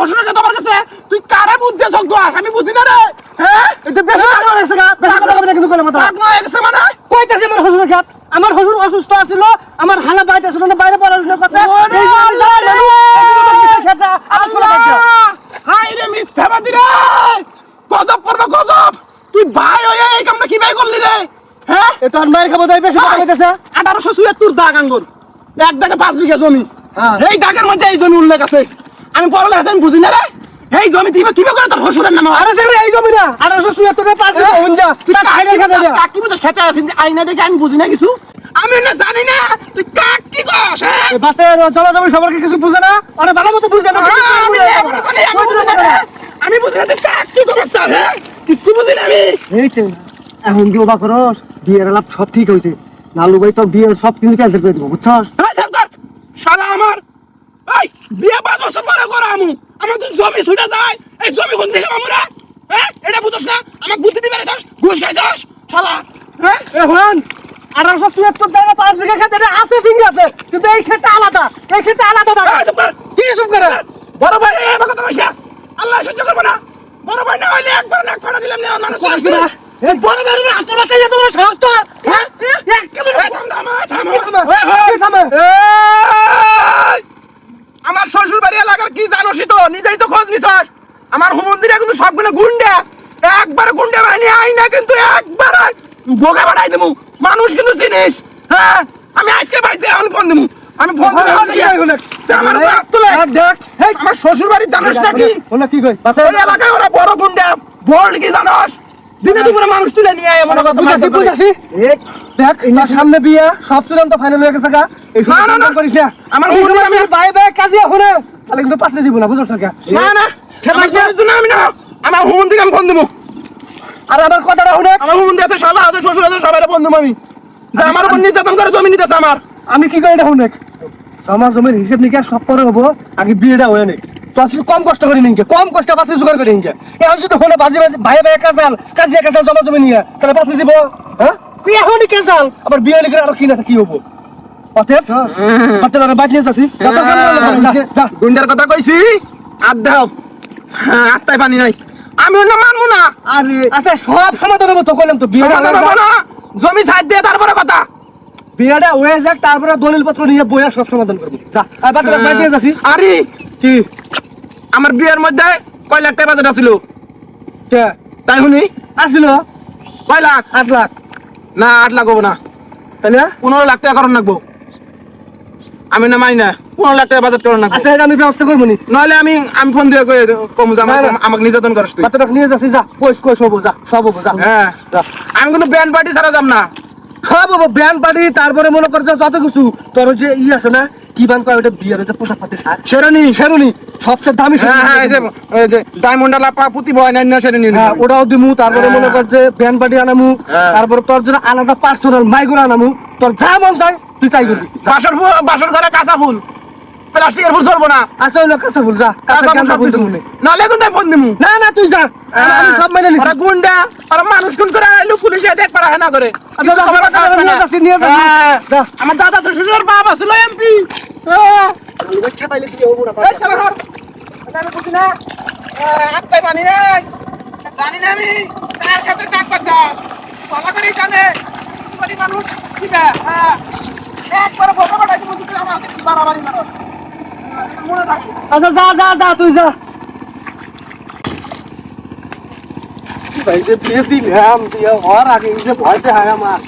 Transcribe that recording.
রসুনের কথা আমার কাছে? তুই কারে বুদ্ধি আস আমি বুঝি না রে। হ্যাঁ? এটা বেশি টাকা লাগছে গা। বেশি কথা কবে কিন্তু কইলাম তো। পাগলা হয়ে গেছে মানে? কইতাছি আমার শ্বশুর অসুস্থ আছিল আমার হালা বাইতে ছিল না বাইরে পড়াশোনা করতে জন্য আল্লাহ আমার হাই রে মিথ্যাবাদী রে! গজব পড়বে গজব! তুই ভাই হয়ে এই কামটা কি ভাই করলি রে? হ্যাঁ? এটা আর মায়ের খাব তাই বেশি টাকা কইতাছে আঠারোশো চুয়াত্তর দাগ আঙ্গুর। এক দাগে বিঘা জমি। হ্যাঁ। এই দাগের মধ্যে এই জমি উল্লেখ আছে। আমি পড়লে আছে আমি বুঝি না রে? এই জমি তুই কীভাবে করে তোর শ্বশুরের নাম আরে স্যার এই জমি না। আঠারোশো চুয়াত্তরে পাঁচ যা। তুই খাইলে খেতে যা কাকি বুঝে খেতে আছিস যে আইনা দেখে আমি বুঝি না কিছু। আমি না জানি না তুই কাক কি কস হ্যাঁ? এই বাতের জলাজমি সবার কিছু বুঝে না? আরে ভালো মতো বুঝে না হ্যাঁ, আমি বুঝি না। আমি বুঝি না তুই কাক কি কস স্যার হ্যাঁ? কিছু বুঝি না আমি। এই তো, এখন কি ওবা করস? বিয়ের লাভ সব ঠিক হয়েছে। লালু ভাই তোর বিয়ের সব কিছু ক্যান্সেল করে দিব বুঝছস? শালা আমার এই বিয়ে পাঁচ বছর পরে করা আমু। আমার তো জমি ছুটে যায়। এই জমি কোন থেকে মামুরা? হ্যাঁ এটা বুঝছ না? আমাকে বুদ্ধি দিবে রেছাস ঘুষ খাইছস? শালা। হ্যাঁ? এখন আঠারোশো চুয়াত্তর টাকা পাঁচ বিঘা খেতে এটা আছে ঠিক আছে কিন্তু এই ক্ষেত্রে আলাদা। এই ক্ষেত্রে আলাদা কর। কি চুপ করে? বড় ভাই এই কথা কইছা আল্লাহ সহ্য করবে না। বড় ভাই না হইলে একবার না করে দিলাম না মানুষ এই বড় বড় রাস্তা বাচ্চা বড় সাহস তো। হ্যাঁ? একেবারে এই থাম, থাম, থাম, এই থামে, এই, এই, এই থামে। এই! আমার শ্বশুর বাড়ি এলাকার কি জানোসই তো নিজেই তো খোঁজ নিছস। আমার হুমন্দিরা কিন্তু সবগুলো গুন্ডা। একবার গুন্ডা বাহিনী আই না কিন্তু একবার বোকা বাড়াই দেবো মানুষ কিন্তু চিনিস। হ্যাঁ? আমি আজকে বাড়িতে এখন ফোন দেবো আমি ফোন। দেখ। আমার শ্বশুর বাড়ি জানোস নাকি? ওলা কি কই এলাকায় ওরা বড় গুন্ডা বল কি জানোস? দিনে দুপুরে মানুষ তুলে নিয়ে আয় মনে কথা বুঝাছি বুঝাছি দেখ ইনার সামনে বিয়া সব চূড়ান্ত ফাইনাল হয়ে গেছে গা। এই না, না। করিস না। আমার বাই বাই কাজে তাহলে কিন্তু পাশে দিব না বুঝছ না না। না আমার জন্য আমি না। আমার হুমন দিকে আমি ফোন দেবো আর আমার কথাটা শুনে আমার হুমন আছে শালা আছে শ্বশুর আছে সবাই ফোন দেবো আমি। যে আমার উপর নির্যাতন করে জমি নিতেছে আমার। আমি কি করি এটা শুনে? আমার জমির হিসেব নিকে সব পরে হব আগে বিয়েটা হয়ে নেই তো আসলে কম কষ্ট করি নিকে কম কষ্ট পাত্রী জোগাড় করি নিকে এখন যদি হলে বাজি বাজি ভাই ভাই কাজাল কাজিয়া কাজাল জমা জমি নিয়ে তাহলে পাত্রী দিব? হ্যাঁ? তুই এখনই কেজাল আবার বিয়ে লিখে আরও কি না কি হব। অতএব নিয়ে যাচ্ছি। গুন্ডার কথা কইছি? আর দাও। হ্যাঁ আত্মায় পানি নাই। আমি মানবো না। আরে আচ্ছা সব তো। হয়ে জমি ছাড় দিয়ে তারপরে কথা। বিয়েটা হয়ে যাক তারপরে দলিল পত্র নিয়ে বইয়া সব সমাধান করব। যা আর বাদ বাদ নিয়ে যাচ্ছি। আরে কি? আমার বিয়ের মধ্যে কয় লাখ টাকা বাজেট আছিল? কে? তাই শুনি। আসছিল কয় লাখ? আট লাখ। না আট লাখ হব না। তাহলে? পনেরো লাখ টাকা করণ লাগবো। আমি না মানি না। পনেরো লাখ টাকা বাজেট করণ লাগবো আচ্ছা এটা আমি ব্যবস্থা করব নি। নইলে আমি আমি ফোন দিয়ে কয়ে কম যে না, না। আমাকে নির্যাতন করিস তুই। নিয়ে যাচ্ছি যা। কইস কইস হব যা সব হব যা হ্যাঁ। যা। আমি কিন্তু ব্যান্ড পার্টি ছাড়া যাব না। সব হব। ব্যান্ড পার্টি তারপরে মনে কর যে যত কিছু তোর যে ই আছে না কি বান কয় ওটা বিয়ের যে পোশাক পাতি শাড়ি শেরানি। শেরুনি। সবচেয়ে দামি হ্যাঁ হ্যাঁ ডায়মন্ড লাপা পুতি ভয় নাই না শেরানি হ্যাঁ ওটাও দিমু। তারপরে হ্যাঁ। মনে কর যে ব্যান্ড পার্টি আনামু। হ্যাঁ। তারপরে তোর জন্য আলাদা পার্সোনাল মাইগুলো আনামু। তোর যা মন চাই তুই তাই করবি? বাসর ফুল বাসর ঘরে কাঁচা ফুল। প্লাস্টিকের ফুল চলবো না। আচ্ছা লোক কাছে ফুল যা। কাঁচা ফুল ফুল দিমু নে। নাহলে কিন্তু ফোন দিমু। না না তুই যা। আমি সব মেনে নিছি। ওরা গুন্ডা ওরা মানুষ খুন করে আইলো পুলিশে দেখ পারা না করে। আচ্ছা, যা, না। যাচ্ছি। হ্যাঁ। আমার দাদা তো শ্বশুর বাপ আসলো এমপি। পানি নাই। জানি না আমি তার সাথে কাজ করতাম। বাবা করে জানে। কি মানুষ? কিবা হ্যাঁ। একবার ফটো পাঠাই দিব তুই আমার কি বাড়াবাড়ি মানুষ মনে থাকে। আচ্ছা যা যা যা তুই ভাই বিয়ে যে ভয় দেখায় আমার।